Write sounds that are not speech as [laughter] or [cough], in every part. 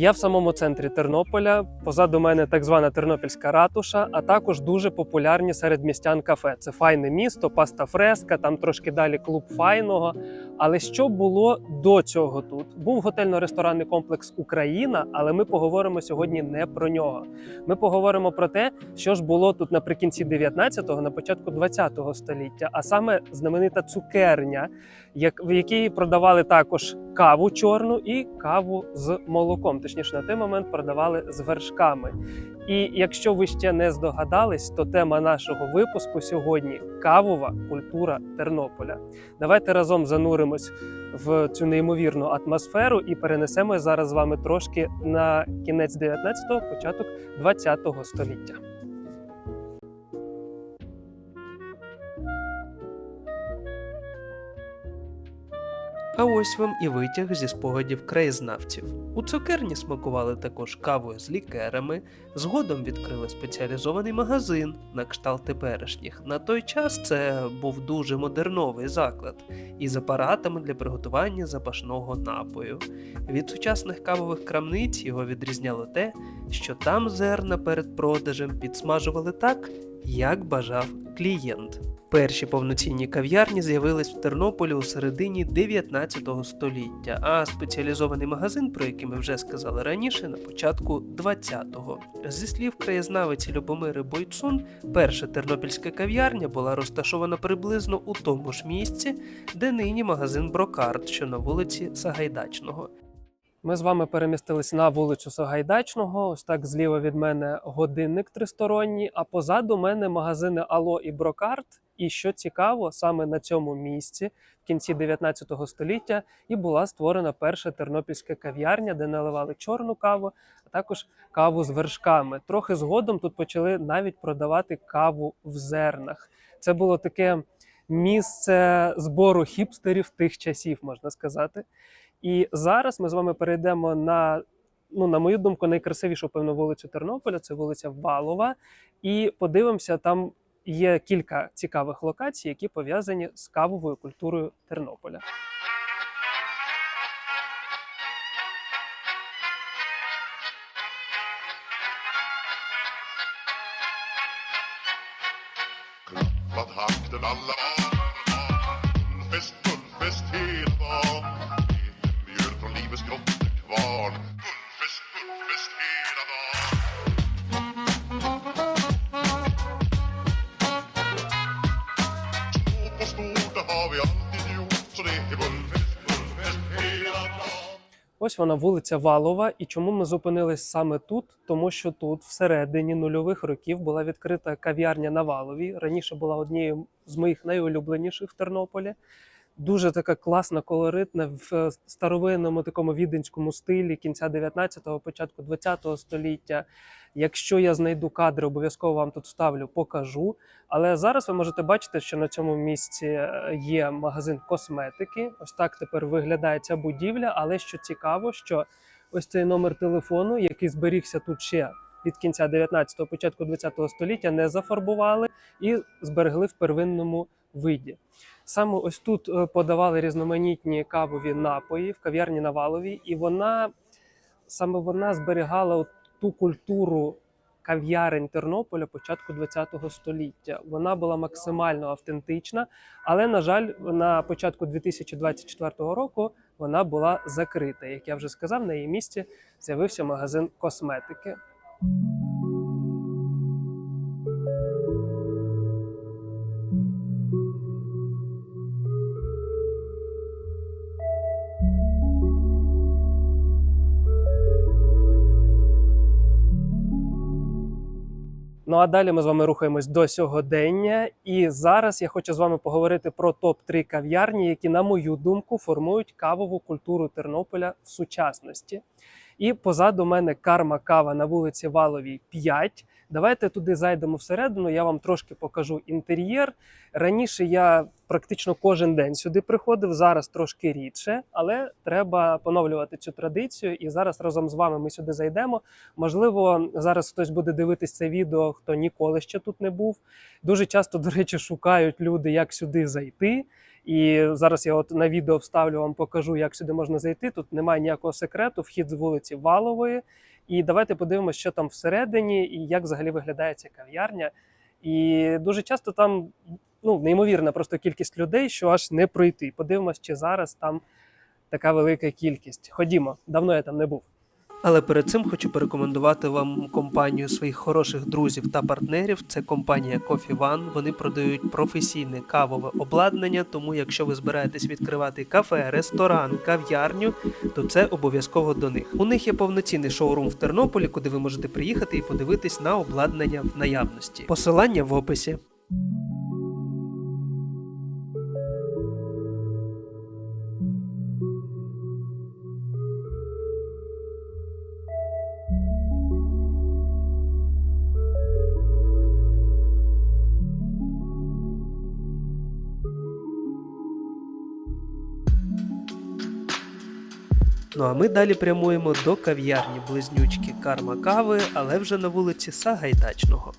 Я в самому центрі Тернополя. Позаду мене так звана Тернопільська ратуша, а також дуже популярні серед містян кафе. Це файне місто, паста фреска, там трошки далі клуб файного. Але що було до цього тут? Був готельно-ресторанний комплекс Україна, але ми поговоримо сьогодні не про нього. Ми поговоримо про те, що ж було тут наприкінці 19-го, на початку 20-го століття, а саме знаменита цукерня, в якій продавали також каву чорну і каву з молоком. Точніше, на той момент продавали з вершками. І якщо ви ще не здогадались, то тема нашого випуску сьогодні кавова культура Тернополя. Давайте разом зануримось в цю неймовірну атмосферу і перенесемо зараз з вами трошки на кінець 19-го, початок 20-го століття. А ось вам і витяг зі спогадів краєзнавців. У цукерні смакували також кавою з лікерами, згодом відкрили спеціалізований магазин на кшталт теперішніх. На той час це був дуже модерновий заклад із апаратами для приготування запашного напою. Від сучасних кавових крамниць його відрізняло те, що там зерна перед продажем підсмажували так, як бажав клієнт. Перші повноцінні кав'ярні з'явились в Тернополі у середині 19 століття, а спеціалізований магазин, про який ми вже сказали раніше, на початку 20-го. Зі слів краєзнавиці Любомири Бойцун, перша тернопільська кав'ярня була розташована приблизно у тому ж місці, де нині магазин Брокарт, що на вулиці Сагайдачного. Ми з вами перемістились на вулицю Сагайдачного. Ось так зліва від мене годинник тристоронній, а позаду мене магазини Ало і Брокарт. І що цікаво, саме на цьому місці в кінці 19 століття і була створена перша тернопільська кав'ярня, де наливали чорну каву, а також каву з вершками. Трохи згодом тут почали навіть продавати каву в зернах. Це було таке місце збору хіпстерів тих часів, можна сказати. І зараз ми з вами перейдемо на, ну, на мою думку, найкрасивішу певну вулицю Тернополя, це вулиця Валова. І подивимося, там є кілька цікавих локацій, які пов'язані з кавовою культурою Тернополя. Klappat hakten alla Fullfest, Ось вона вулиця Валова. І чому ми зупинились саме тут? Тому що тут, всередині нульових років, була відкрита кав'ярня на Валові. Раніше була однією з моїх найулюбленіших в Тернополі. Дуже така класна, колоритна в е, старовинному такому віденському стилі кінця 19-го, початку 20-го століття. Якщо я знайду кадри, обов'язково вам тут вставлю, покажу. Але зараз ви можете бачити, що на цьому місці е, є магазин косметики. Ось так тепер виглядає ця будівля. Але що цікаво, що ось цей номер телефону, який зберігся тут ще від кінця 19-го, початку 20-го століття, не зафарбували і зберегли в первинному виді. Саме ось тут е, подавали різноманітні кавові напої в кав'ярні на Валовій, і вона саме вона зберігала ту культуру кав'ярень Тернополя початку ХХ століття. Вона була максимально автентична, але, на жаль, на початку 2024 року вона була закрита. Як я вже сказав, на її місці з'явився магазин косметики. Ну а далі ми з вами рухаємось до сьогодення. І зараз я хочу з вами поговорити про топ-3 кав'ярні, які, на мою думку, формують кавову культуру Тернополя в сучасності. І позаду мене карма кава на вулиці Валовій 5. Давайте туди зайдемо всередину. Я вам трошки покажу інтер'єр. Раніше я практично кожен день сюди приходив, зараз трошки рідше, але треба поновлювати цю традицію. І зараз разом з вами ми сюди зайдемо. Можливо, зараз хтось буде дивитись це відео, хто ніколи ще тут не був. Дуже часто, до речі, шукають люди, як сюди зайти. І зараз я от на відео вставлю вам покажу, як сюди можна зайти. Тут немає ніякого секрету, вхід з вулиці Валової. І давайте подивимося, що там всередині і як взагалі виглядає ця кав'ярня. І дуже часто там ну, неймовірна просто кількість людей, що аж не пройти. Подивимось, чи зараз там така велика кількість. Ходімо, давно я там не був. Але перед цим хочу порекомендувати вам компанію своїх хороших друзів та партнерів. Це компанія Coffee One. Вони продають професійне кавове обладнання. Тому, якщо ви збираєтесь відкривати кафе, ресторан, кав'ярню, то це обов'язково до них. У них є повноцінний шоурум в Тернополі, куди ви можете приїхати і подивитись на обладнання в наявності. Посилання в описі. Ну а ми далі прямуємо до кав'ярні близнючки Карма Кави, але вже на вулиці Сагайдачного.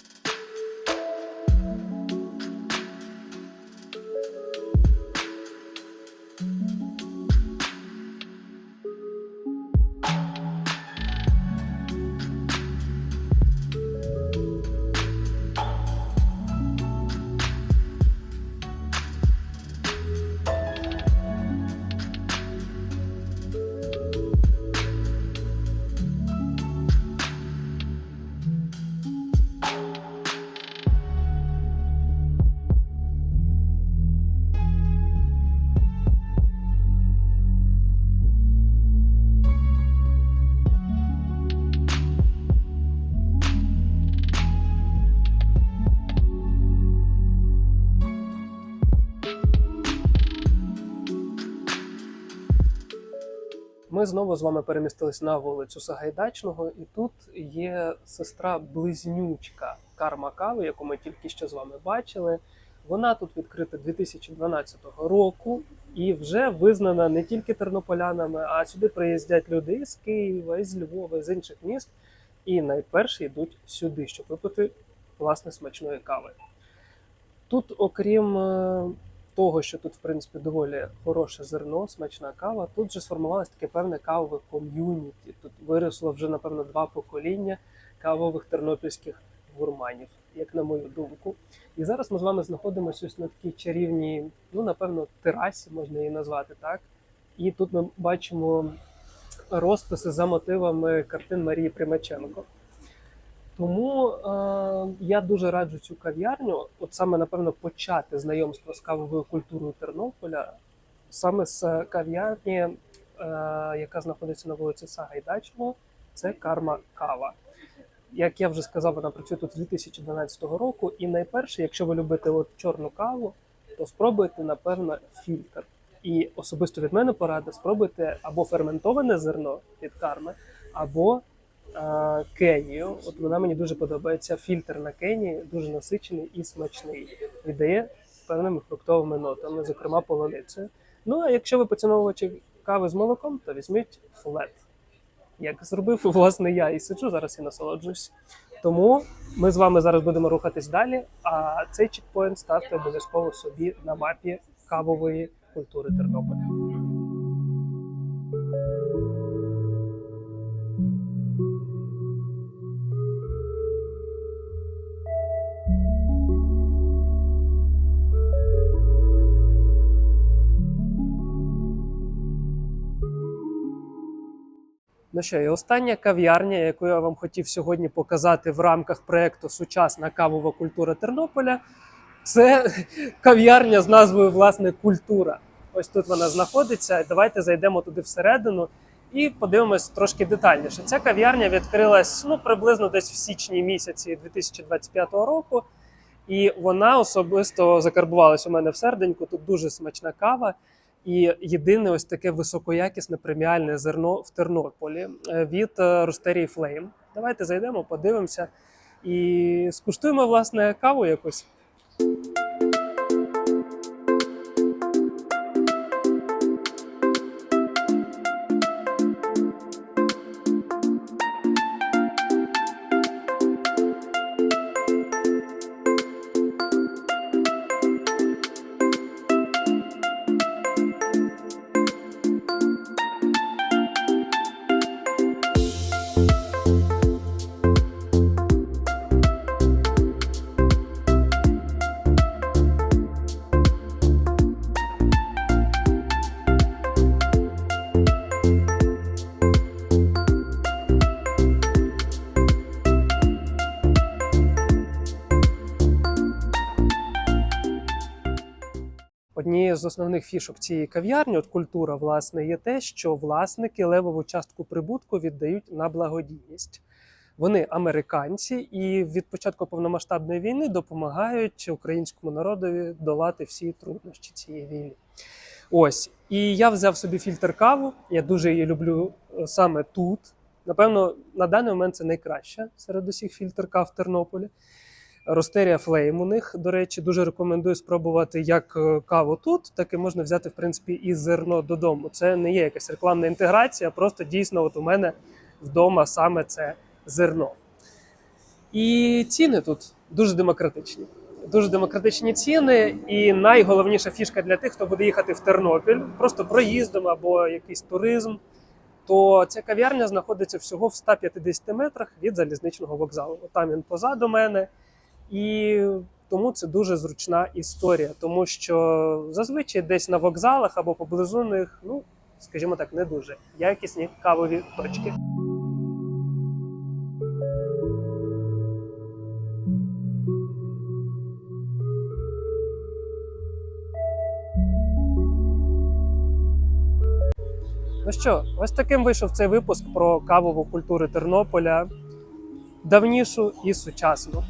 Ми знову з вами перемістились на вулицю Сагайдачного, і тут є сестра близнючка Карма Кави, яку ми тільки що з вами бачили. Вона тут відкрита 2012 року і вже визнана не тільки тернополянами, а сюди приїздять люди із Києва, із Львова, з інших міст. І найперше йдуть сюди, щоб випити власне смачної кави. Тут, окрім е, того, що тут, в принципі, доволі хороше зерно, смачна кава, тут вже сформувалось таке певне кавове ком'юніті. Тут виросло вже, напевно, два покоління кавових тернопільських гурманів, як на мою думку. І зараз ми з вами знаходимося ось на такій чарівній, ну, напевно, терасі, можна її назвати так. І тут ми бачимо розписи за мотивами картин Марії Примаченко. Тому е, я дуже раджу цю кав'ярню, от саме напевно почати знайомство з кавовою культурою Тернополя, саме з кав'ярні, е, яка знаходиться на вулиці Сагайдачного, це Карма Кава. Як я вже сказав, вона працює тут з 2012 року. І найперше, якщо ви любите от чорну каву, то спробуйте, напевно, фільтр. І особисто від мене порада спробуйте або ферментоване зерно від карми, або Кенію. От вона мені дуже подобається. Фільтр на Кенії дуже насичений і смачний. Віддає певними фруктовими нотами, зокрема полуницею. Ну а якщо ви поціновувачі кави з молоком, то візьміть флет. Як зробив [laughs] власне я і сиджу зараз і насолоджуюсь. Тому ми з вами зараз будемо рухатись далі. А цей чекпоінт ставте обов'язково собі на мапі кавової культури Тернополя. Ну що, і остання кав'ярня, яку я вам хотів сьогодні показати в рамках проекту Сучасна кавова культура Тернополя, це [laughs] кав'ярня з назвою власне Культура. Ось тут вона знаходиться. Давайте зайдемо туди всередину і подивимось трошки детальніше. Ця кав'ярня відкрилась ну, приблизно десь в січні місяці 2025 року. І вона особисто закарбувалась у мене в серденьку. Тут дуже смачна кава. І єдине ось таке високоякісне преміальне зерно в Тернополі е, від Ростерії Флейм. Давайте зайдемо, подивимося і скуштуємо власне каву якусь. З основних фішок цієї кав'ярні, от культура, власне, є те, що власники левову частку прибутку віддають на благодійність. Вони американці, і від початку повномасштабної війни допомагають українському народові долати всі труднощі цієї війни. Ось. І я взяв собі фільтр каву. Я дуже її люблю е, саме тут. Напевно, на даний момент це найкраща серед усіх фільтр кав в Тернополі. Ростерія Флейм у них, до речі, дуже рекомендую спробувати як е, каву тут, так і можна взяти, в принципі, і зерно додому. Це не є якась рекламна інтеграція, просто дійсно, от у мене вдома саме це зерно. І ціни тут дуже демократичні. Дуже демократичні ціни, і найголовніша фішка для тих, хто буде їхати в Тернопіль, просто проїздом або якийсь туризм. То ця кав'ярня знаходиться всього в 150 метрах від залізничного вокзалу. Там він позаду мене. І тому це дуже зручна історія, тому що зазвичай десь на вокзалах або поблизу них, ну скажімо так, не дуже якісні кавові точки. Ну що, ось таким вийшов цей випуск про кавову культуру Тернополя, давнішу і сучасну.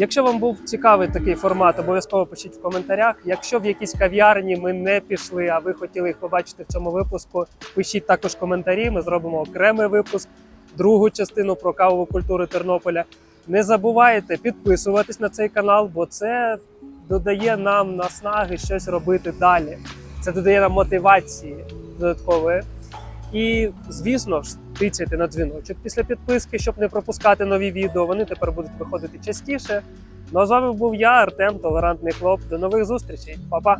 Якщо вам був цікавий такий формат, обов'язково пишіть в коментарях. Якщо в якійсь кав'ярні ми не пішли, а ви хотіли їх побачити в цьому випуску, пишіть також коментарі. Ми зробимо окремий випуск, другу частину про кавову культуру Тернополя. Не забувайте підписуватись на цей канал, бо це додає нам наснаги щось робити далі. Це додає нам мотивації додаткової. І, звісно ж, тицяйте на дзвіночок після підписки, щоб не пропускати нові відео. Вони тепер будуть виходити частіше. Ну а з вами був я, Артем, толерантний хлоп. До нових зустрічей, Па-па!